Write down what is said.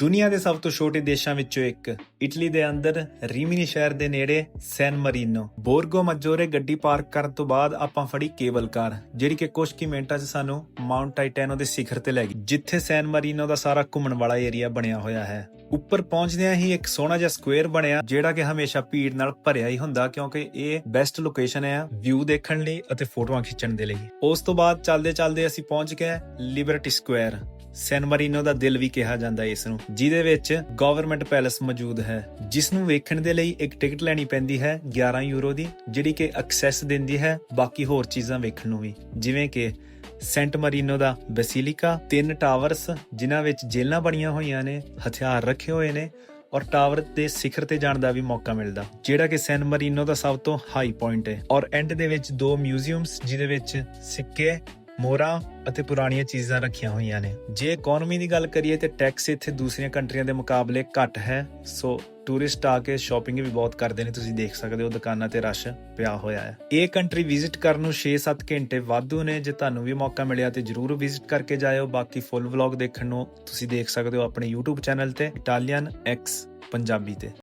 ਦੁਨੀਆ ਦੇ ਸਭ ਤੋਂ ਛੋਟੇ ਦੇਸ਼ਾਂ ਵਿੱਚੋਂ ਇੱਕ। ਇਟਲੀ ਦੇ ਅੰਦਰ ਰੀਮਿਨੀ ਸ਼ਹਿਰ ਦੇ ਨੇੜੇ ਸੈਨ ਮਰੀਨੋ। ਬੋਰਗੋ ਮਜੋਰੇ ਗੱਡੀ ਪਾਰਕ ਕਰਨ ਤੋਂ ਬਾਅਦ ਆਪਾਂ ਫੜੀ ਕੇਬਲ ਕਾਰ, ਜਿਹੜੀ ਕਿ ਕੁਝ ਕੀ ਮਿੰਟਾਂ 'ਚ ਸਾਨੂੰ ਮਾਉਂਟ ਟਾਈਟੈਨੋ ਦੇ ਸਿਖਰ ਤੇ ਲੈ ਗਈ, ਜਿੱਥੇ ਸੈਨ ਮਰੀਨੋ ਦਾ ਸਾਰਾ ਘੁੰਮਣ ਵਾਲਾ ਏਰੀਆ ਬਣਿਆ ਹੋਇਆ ਹੈ। ਉੱਪਰ ਪਹੁੰਚਦਿਆਂ ਹੀ ਇੱਕ ਸੋਹਣਾ ਜਿਹਾ ਸਕੁਅਰ ਬਣਿਆ, ਜਿਹੜਾ ਕਿ ਹਮੇਸ਼ਾ ਭੀੜ ਨਾਲ ਭਰਿਆ ਹੀ ਹੁੰਦਾ, ਕਿਉਂਕਿ ਇਹ ਬੈਸਟ ਲੋਕੇਸ਼ਨ ਹੈ ਵਿਊ ਦੇਖਣ ਲਈ ਅਤੇ ਫੋਟੋਆਂ ਖਿੱਚਣ ਦੇ ਲਈ। ਉਸ ਤੋਂ ਬਾਅਦ ਚੱਲਦੇ ਚੱਲਦੇ ਅਸੀਂ ਪਹੁੰਚ ਗਏ ਲਿਬਰਟੀ ਸਕੁਅਰ। ਸੈਨ ਮਰੀਨੋ ਦਾ ਦਿਲ ਵੀ ਕਿਹਾ ਜਾਂਦਾ ਇਸ ਨੂੰ, ਜਿਹਦੇ ਵਿੱਚ ਗਵਰਨਮੈਂਟ ਪੈਲੇਸ ਮੌਜੂਦ ਹੈ। ਹੈ ਜਿਸ ਨੂੰ ਵੇਖਣ ਦੇ ਲਈ ਇੱਕ ਟਿਕਟ ਲੈਣੀ ਪੈਂਦੀ ਹੈ 11 ਯੂਰੋ ਦੀ, ਜਿਹੜੀ ਕਿ ਐਕਸੈਸ ਦਿੰਦੀ ਹੈ ਬਾਕੀ ਹੋਰ ਚੀਜ਼ਾਂ ਵੇਖਣ ਨੂੰ ਵੀ। ਜਿਵੇਂ ਕਿ ਸੈਂਟ ਮਰੀਨੋ ਦਾ ਬੈਸੀਲਿਕਾ, ਤਿੰਨ ਟਾਵਰਸ, ਜਿਨ੍ਹਾਂ ਵਿੱਚ ਜੇਲ੍ਹਾਂ ਬਣੀਆਂ ਹੋਈਆਂ ਨੇ, ਹਥਿਆਰ ਰੱਖੇ ਹੋਏ ਨੇ, ਔਰ ਟਾਵਰ ਦੇ ਸਿਖਰ ਤੇ ਜਾਣ ਦਾ ਵੀ ਮੌਕਾ ਮਿਲਦਾ। ਜਿਹੜਾ ਕਿ ਸੈਨ ਮਰੀਨੋ ਦਾ ਸਭ ਤੋਂ ਹਾਈ ਪੁਆਇੰਟ ਹੈ। ਔਰ ਐਂਡ ਦੇ ਵਿੱਚ ਦੋ ਮਿਊਜ਼ੀਅਮਸ ਜਿਹਦੇ ਵਿੱਚ ਸਿੱਕੇ ਮੋਹਰਾਂ ਅਤੇ ਪੁਰਾਣੀਆਂ ਚੀਜ਼ਾਂ ਰੱਖੀਆਂ ਹੋਈਆਂ ਨੇ। ਜੇ ਇਕਨੋਮੀ ਦੀ ਗੱਲ ਕਰੀਏ ਤੇ ਟੈਕਸ ਇੱਥੇ ਦੂਸਰੀਆਂ ਕੰਟਰੀਆਂ ਦੇ ਮੁਕਾਬਲੇ ਘੱਟ ਹੈ। ਸੋ ਟੂਰਿਸਟ ਆ ਕੇ ਸ਼ਾਪਿੰਗ ਵੀ ਬਹੁਤ ਕਰਦੇ ਨੇ, ਤੁਸੀਂ ਦੇਖ ਸਕਦੇ ਹੋ ਦੁਕਾਨਾਂ ਤੇ ਰਸ਼ ਪਿਆ ਹੋਇਆ ਹੈ। ਇਹ ਕੰਟਰੀ ਵਿਜ਼ਿਟ ਕਰਨ ਨੂੰ 6-7 ਘੰਟੇ ਵਾਧੂ ਨੇ। ਜੇ ਤੁਹਾਨੂੰ ਵੀ ਮੌਕਾ ਮਿਲਿਆ ਤੇ ਜਰੂਰ ਵਿਜ਼ਿਟ ਕਰਕੇ ਜਾਇਓ। ਬਾਕੀ ਫੁੱਲ ਵਲੌਗ ਦੇਖਣ ਨੂੰ ਤੁਸੀਂ ਦੇਖ ਸਕਦੇ ਹੋ ਆਪਣੇ YouTube ਚੈਨਲ ਤੇ ਇਟਾਲੀਅਨ ਐਕਸ ਪੰਜਾਬੀ ਤੇ।